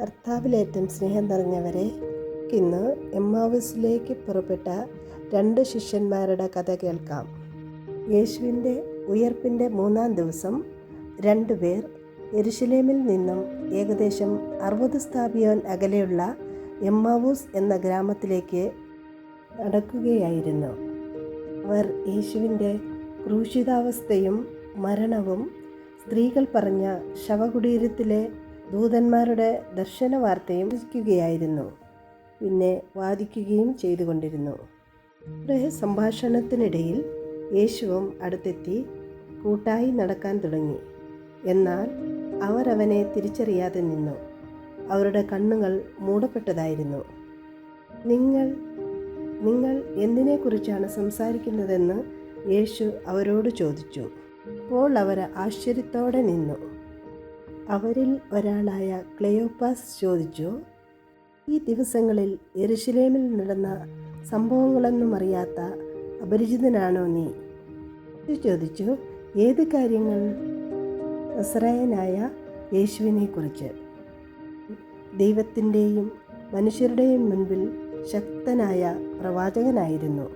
കർത്താവിലേറ്റം സ്നേഹം നിറഞ്ഞവരെ ഇന്ന് എമ്മാവസിലേക്ക് പുറപ്പെട്ട രണ്ട് ശിഷ്യന്മാരുടെ കഥ കേൾക്കാം. യേശുവിന്റെ ഉയർപ്പിന്റെ മൂന്നാം ദിവസം രണ്ടുപേർ എരുശലേമിൽ നിന്നും ഏകദേശം അറുപത് സ്ഥാപിയോൻ അകലെയുള്ള എമ്മാവൂസ് എന്ന ഗ്രാമത്തിലേക്ക് നടക്കുകയായിരുന്നു. അവർ യേശുവിന്റെ ക്രൂശിതാവസ്ഥയും മരണവും സ്ത്രീകൾ പറഞ്ഞ ശവകുടീരത്തിലെ ദൂതന്മാരുടെ ദർശന വാർത്തയും രസിക്കുകയായിരുന്നു പിന്നെ വാദിക്കുകയും ചെയ്തുകൊണ്ടിരുന്നു. അവരുടെ സംഭാഷണത്തിനിടയിൽ യേശുവും അടുത്തെത്തി കൂട്ടായി നടക്കാൻ തുടങ്ങി. എന്നാൽ അവരവനെ തിരിച്ചറിയാതെ നിന്നു. അവരുടെ കണ്ണുകൾ മൂടപ്പെട്ടതായിരുന്നു. നിങ്ങൾ നിങ്ങൾ എന്തിനെക്കുറിച്ചാണ് സംസാരിക്കുന്നതെന്ന് യേശു അവരോട് ചോദിച്ചു. അപ്പോൾ അവർ ആശ്ചര്യത്തോടെ നിന്നു. അവരിൽ ഒരാളായ ക്ലെയോപ്പാസ് ചോദിച്ചു ഈ ദിവസങ്ങളിൽ എരുശിലേമിൽ നടന്ന സംഭവങ്ങളൊന്നും അറിയാത്ത അപരിചിതനാണോ നീ? ചോദിച്ചു ഏത് കാര്യങ്ങൾ? അസ്രായനായ യേശുവിനെക്കുറിച്ച്. ദൈവത്തിന്റെയും മനുഷ്യരുടെയും മുൻപിൽ ശക്തനായ പ്രവാചകനായിരുന്നു.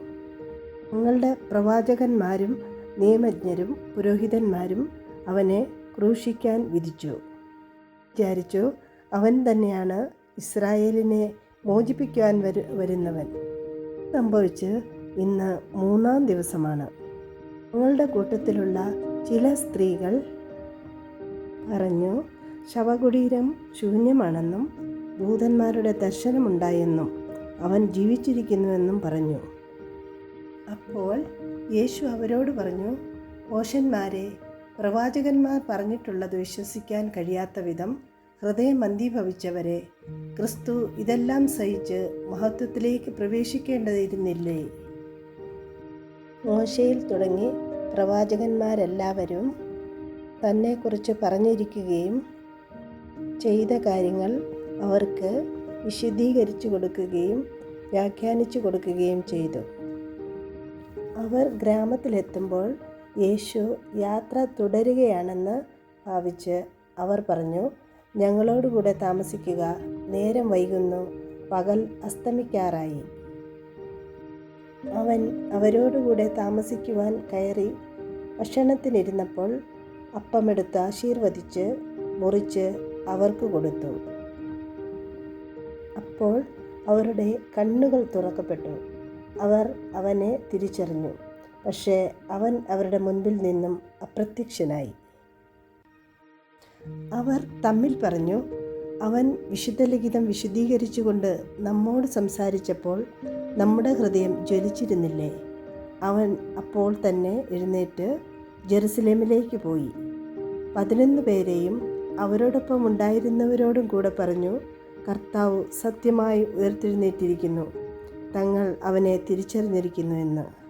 ഞങ്ങളുടെ പ്രവാചകന്മാരും നിയമജ്ഞരും പുരോഹിതന്മാരും അവനെ ക്രൂശിക്കാൻ വിധിച്ചു. വിചാരിച്ചു അവൻ തന്നെയാണ് ഇസ്രായേലിനെ മോചിപ്പിക്കാൻ വരു വരുന്നവൻ. സംഭവിച്ച് ഇന്ന് മൂന്നാം ദിവസമാണ്. ഞങ്ങളുടെ കൂട്ടത്തിലുള്ള ചില സ്ത്രീകൾ പറഞ്ഞു ശവകുടീരം ശൂന്യമാണെന്നും ഭൂതന്മാരുടെ ദർശനമുണ്ടായെന്നും അവൻ ജീവിച്ചിരിക്കുന്നുവെന്നും പറഞ്ഞു. അപ്പോൾ യേശു അവരോട് പറഞ്ഞു ഓഷന്മാരെ പ്രവാചകന്മാർ പറഞ്ഞിട്ടുള്ളത് വിശ്വസിക്കാൻ കഴിയാത്ത വിധം ഹൃദയം മന്ദീഭവിച്ചവരെ ക്രിസ്തു ഇതെല്ലാം സഹിച്ച് മഹത്വത്തിലേക്ക് പ്രവേശിക്കേണ്ടതിരുന്നില്ലേ? മോശയിൽ തുടങ്ങി പ്രവാചകന്മാരെല്ലാവരും തന്നെക്കുറിച്ച് പറഞ്ഞിരിക്കുകയും ചെയ്ത കാര്യങ്ങൾ അവർക്ക് വിശദീകരിച്ചു കൊടുക്കുകയും വ്യാഖ്യാനിച്ചു കൊടുക്കുകയും ചെയ്തു. അവർ ഗ്രാമത്തിലെത്തുമ്പോൾ യേശു യാത്ര തുടരുകയാണെന്ന് ഭാവിച്ച് അവർ പറഞ്ഞു ഞങ്ങളോടുകൂടെ താമസിക്കുക. നേരം വൈകുന്നു. പകൽ അസ്തമിക്കാറായി. അവൻ അവരോടുകൂടെ താമസിക്കുവാൻ കയറി ഭക്ഷണത്തിനിരുന്നപ്പോൾ അപ്പമെടുത്ത് ആശീർവദിച്ച് മുറിച്ച് അവർക്ക് കൊടുത്തു. അപ്പോൾ അവരുടെ കണ്ണുകൾ തുറക്കപ്പെട്ടു. അവർ അവനെ തിരിച്ചറിഞ്ഞു. പക്ഷേ അവൻ അവരുടെ മുൻപിൽ നിന്നും അപ്രത്യക്ഷനായി. അവർ തമ്മിൽ പറഞ്ഞു അവൻ വിശുദ്ധ ലിഖിതം വിശദീകരിച്ചുകൊണ്ട് നമ്മോട് സംസാരിച്ചപ്പോൾ നമ്മുടെ ഹൃദയം ജ്വലിച്ചിരുന്നില്ലേ? അവൻ അപ്പോൾ തന്നെ എഴുന്നേറ്റ് ജെറുസലേമിലേക്ക് പോയി. പതിനൊന്ന് പേരെയും അവരോടൊപ്പം ഉണ്ടായിരുന്നവരോടും കൂടെ പറഞ്ഞു കർത്താവ് സത്യമായി ഉയർത്തെഴുന്നേറ്റിരിക്കുന്നു. തങ്ങൾ അവനെ തിരിച്ചറിഞ്ഞിരിക്കുന്നു എന്ന്.